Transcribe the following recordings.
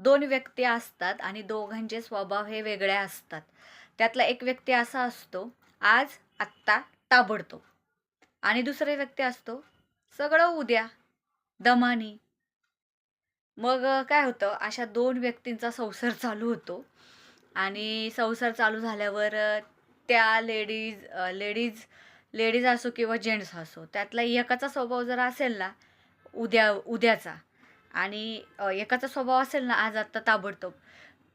दोन व्यक्ती असतात आणि दोघांचे स्वभाव हे वेगळे असतात. त्यातला एक व्यक्ती असा असतो आज आत्ता ताबडतोब. आणि दुसरा व्यक्ती असतो सगळं उद्या दमानी. मग काय होतं अशा दोन व्यक्तींचा संसार चालू होतो. आणि संसार चालू झाल्यावर त्या लेडीज लेडीज लेडीज असो किंवा जेंट्स असो त्यातला एकाचा स्वभाव जर असेल ना उद्या उद्याचा आणि एकाचा स्वभाव असेल ना आज आत्ता ताबडतोब.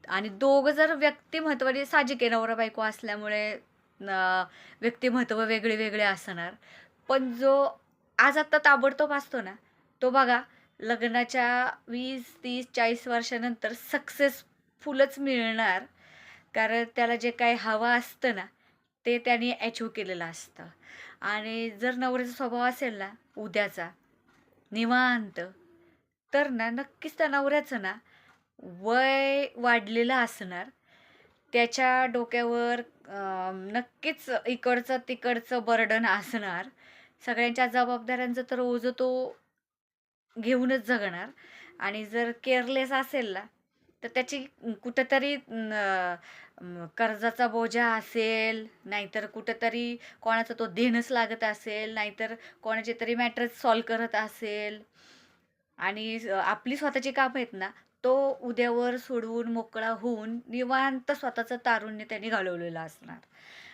आणि दोघं जर व्यक्तिमत्वाने साहजिक आहे नवरा बायको असल्यामुळे व्यक्तिमत्व वेगळे वेगळे असणार. पण जो आज आत्ता ताबडतोब असतो ना तो बघा लग्नाच्या वीस तीस चाळीस वर्षानंतर सक्सेसफुलच मिळणार. कारण त्याला जे काही हवं असतं ना ते त्याने अचीव केलेलं असतं. आणि जर नवऱ्याचा स्वभाव असेल ना उद्याचा निवांत तर ना नक्कीच त्या नवऱ्याचं ना वय वाढलेलं असणार. त्याच्या डोक्यावर नक्कीच इकडचं तिकडचं बर्डन असणार. सगळ्यांच्या जबाबदाऱ्यांचं तर ओझं तो घेऊनच जगणार. आणि जर केअरलेस असेल ना तर त्याची कुठंतरी कर्जाचा बोजा असेल नाहीतर कुठंतरी कोणाचं तो देणंच लागत असेल नाहीतर कोणाचे तरी मॅटरच सॉल्व करत असेल. आणि आपली स्वतःची कामं आहेत ना तो उद्यावर सोडवून मोकळा होऊन निवांत स्वतःचं तारुण्य त्याने घालवलेलं असणार.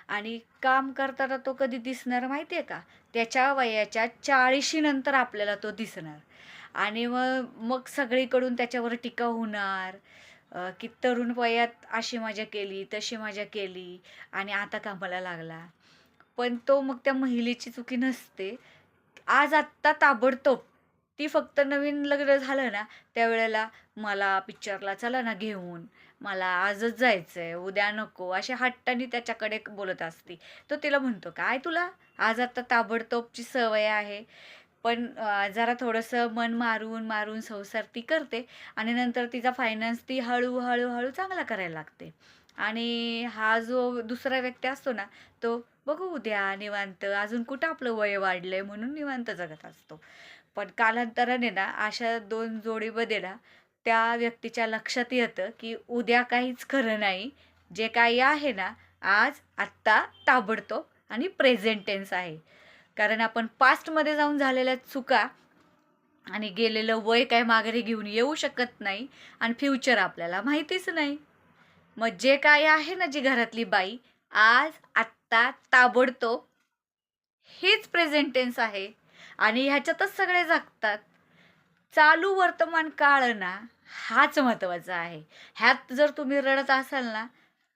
आणि काम करताना तो कधी दिसणार माहिती आहे का? त्याच्या वयाच्या चाळीशी नंतर आपल्याला तो दिसणार. आणि मग मग सगळीकडून त्याच्यावर टीका होणार की तरुण वयात अशी मजा केली तशी मजा केली आणि आता कामाला लागला. पण तो मग त्या महिलेची चुकी नसते. आज आत्ता ताबडतोब ती फक्त नवीन लग्न झालं ना त्यावेळेला मला पिक्चरला चला ना घेऊन मला आजच जायचं आहे उद्या नको अशा हट्टाने त्याच्याकडे बोलत असते. तो तिला म्हणतो काय तुला? आज आता ताबडतोबची सवय आहे. पण जरा थोडंसं मन मारून मारून संसार ती करते आणि नंतर तिचा फायनान्स ती हळूहळू हळू चांगला करायला लागते. आणि हा जो दुसरा व्यक्ती असतो ना तो बघू उद्या निवांत अजून कुठं आपलं वय वाढलंय म्हणून निवांत जगत असतो. पण कालांतराने ना अशा दोन जोडीमध्ये ना त्या व्यक्तीच्या लक्षात येतं की उद्या काहीच खरं नाही. जे काही आहे ना आज आत्ता ताबडतोब आणि प्रेझेंट टेन्स आहे. कारण आपण पास्टमध्ये जाऊन झालेल्या चुका आणि गेलेलं वय काय माघारी घेऊन येऊ शकत नाही आणि फ्युचर आपल्याला माहितीच नाही. मग जे काय आहे ना जी घरातली बाई आज आत्ता ताबडतोब हेच प्रेझेंट टेन्स आहे आणि ह्याच्यातच सगळे जगतात. चालू वर्तमान काळ ना हाच महत्त्वाचा आहे. ह्यात जर तुम्ही रडत असाल ना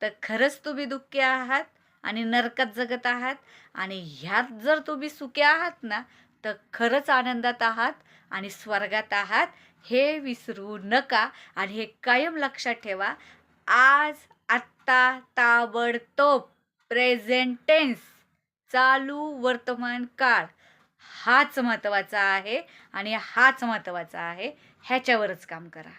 तर खरंच तुम्ही दुःखी आहात. आणि नरकात जगत आहात. आणि ह्यात जर तुम्ही सुखे आहात ना तर खरंच आनंदात आहात आणि स्वर्गात आहात. हे विसरू नका आणि हे कायम लक्षात ठेवा. आज आत्ता ताबडतोब प्रेझेंटेन्स चालू वर्तमान काळ हाच महत्त्वाचा आहे आणि हाच महत्त्वाचा आहे. ह्याच्यावरच काम करा.